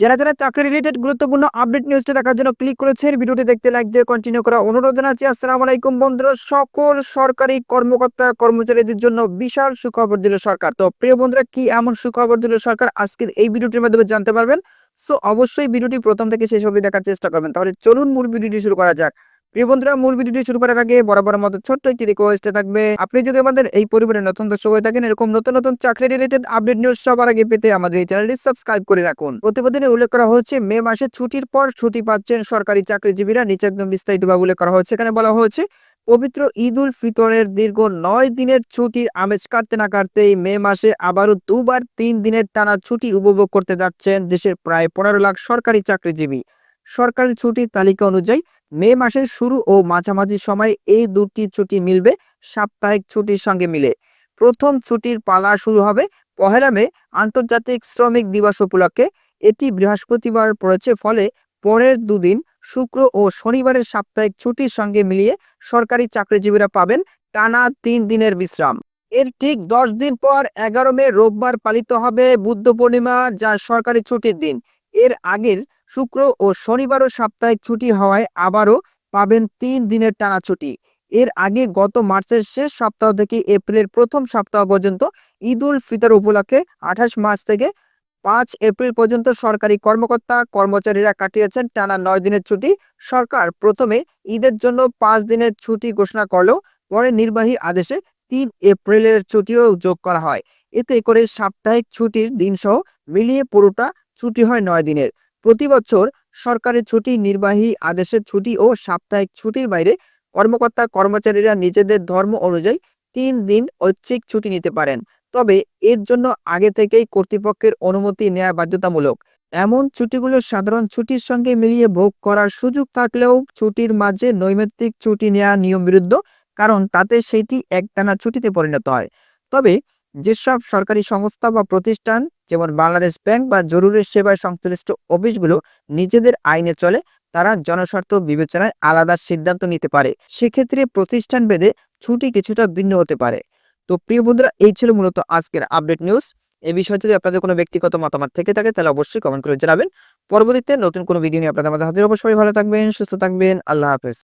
যারা যারা চাকরি রিলেটেড গুরুত্বপূর্ণ আপডেট নিউজটা দেখার জন্য ক্লিক করেছেন ভিডিওটি দেখতে লাইক দিয়ে কন্টিনিউ করা অনুরোধ জানাচ্ছি। আসসালামু আলাইকুম বন্ধুরা, সকল সরকারি কর্মকর্তা, কর্মচারীদের জন্য বিশাল সুখবর দিল সরকার। তো প্রিয় বন্ধুরা, কি এমন সুখবর দিল সরকার? আজকের এই ভিডিওটির মাধ্যমে জানতে পারবেন। সো অবশ্যই ভিডিওটি প্রথম থেকে শেষ অবধি দেখার চেষ্টা করবেন। তাহলে চলুন মূল ভিডিওটি শুরু করা যাক। বন্ধুরা, মূল ভিডিওটি শুরু করার আগে বরাবর ছোট্ট একটি রিকোয়েস্টে থাকবে। আপনি যদি আমাদের এই পরিবারের নতুন দর্শক হয়ে থাকেন, এরকম নতুন নতুন চাকরি রিলেটেড আপডেট নিউজ সবার আগে পেতে আমাদের এই চ্যানেলটি সাবস্ক্রাইব করে রাখুন। প্রতিবেদনে উল্লেখ করা হয়েছে মে মাসে ছুটির পর ছুটি পাচ্ছেন সরকারি চাকরিজীবীরা। নিচে একদম বিস্তারিতভাবে উল্লেখ করা হয়েছে এখানে বলা হয়েছে, পবিত্র ঈদ উল ফিতরের দীর্ঘ নয় দিনের ছুটির আমেজ কাটতে না কাটতেই মে মাসে আবারও দুবার তিন দিনের টানা ছুটি উপভোগ করতে যাচ্ছেন দেশের প্রায় পনেরো লাখ সরকারি চাকরিজীবী। সরকারি ছুটির তালিকা অনুযায়ী মে মাসের শুরু ও মাঝামাঝি সময় এই দুটি ছুটি মিলবে, সাপ্তাহিক ছুটির সঙ্গে মিলে। প্রথম ছুটির পালা শুরু হবে পহেলা মে, আন্তর্জাতিক শ্রমিক দিবস উপলক্ষে। এটি বৃহস্পতিবার পড়েছে, ফলে পরের দুদিন শুক্র ও শনিবারের সাপ্তাহিক ছুটির সঙ্গে মিলিয়ে সরকারি চাকরিজীবীরা পাবেন টানা তিন দিনের বিশ্রাম। এর ঠিক দশ দিন পর এগারো মে রোববার পালিত হবে বুদ্ধ পূর্ণিমা, যা সরকারি ছুটির দিন। এর আগের শুক্র ও শনিবারও সাপ্তাহিক ছুটি হওয়ায় আবারও পাবেন তিন দিনের টানা ছুটি। এর আগে গত মার্চের শেষ সপ্তাহ থেকে এপ্রিলের প্রথম সপ্তাহ পর্যন্ত ঈদ উল ফিতর উপলক্ষে আঠাশ মার্চ থেকে পাঁচ এপ্রিল পর্যন্ত সরকারি কর্মকর্তা কর্মচারীরা কাটিয়েছেন টানা নয় দিনের ছুটি। সরকার প্রথমে ঈদের জন্য পাঁচ দিনের ছুটি ঘোষণা করলেও পরে নির্বাহী আদেশে তিন এপ্রিলের ছুটিও যোগ করা হয়। এতে করে সাপ্তাহিক ছুটির দিনসহ মিলিয়ে পুরোটা ছুটি হয় নয় দিনের। প্রতি বছর সরকারি ছুটি, নির্বাহী আদেশের ছুটি ও সাপ্তাহিক ছুটির বাইরে কর্মকর্তা, কর্মচারীরা নিজেদের ধর্ম অনুযায়ী তিন দিন ঐচ্ছিক ছুটি নিতে পারেন। তবে এর জন্য আগে থেকেই কর্তৃপক্ষের অনুমতি নেওয়া বাধ্যতামূলক। এমন ছুটিগুলো সাধারণ ছুটির সঙ্গে মিলিয়ে ভোগ করার সুযোগ থাকলেও ছুটির মাঝে নৈমিত্তিক ছুটি নেওয়া নিয়ম বিরুদ্ধ, কারণ তাতে সেটি একটানা ছুটিতে পরিণত হয়। তবে যেসব সরকারি সংস্থা বা প্রতিষ্ঠান, যেমন বাংলাদেশ ব্যাংক বা জরুরি সেবায় সংশ্লিষ্ট অফিসগুলো নিজেদের আইনে চলে, তারা জনস্বার্থ বিবেচনায় আলাদা সিদ্ধান্ত নিতে পারে। সেক্ষেত্রে প্রতিষ্ঠান ভেদে ছুটি কিছুটা ভিন্ন হতে পারে। তো প্রিয় বন্ধুরা, এই ছিল মূলত আজকের আপডেট নিউজ। এই বিষয়ে যদি আপনাদের কোনো ব্যক্তিগত মতামত থেকে থাকে, তাহলে অবশ্যই কমেন্ট করে জানাবেন। পরবর্তীতে নতুন কোনো ভিডিও নিয়ে আপনাদের মাঝে হাজির অবশ্যই ভালো থাকবেন, সুস্থ থাকবেন। আল্লাহ হাফেজ।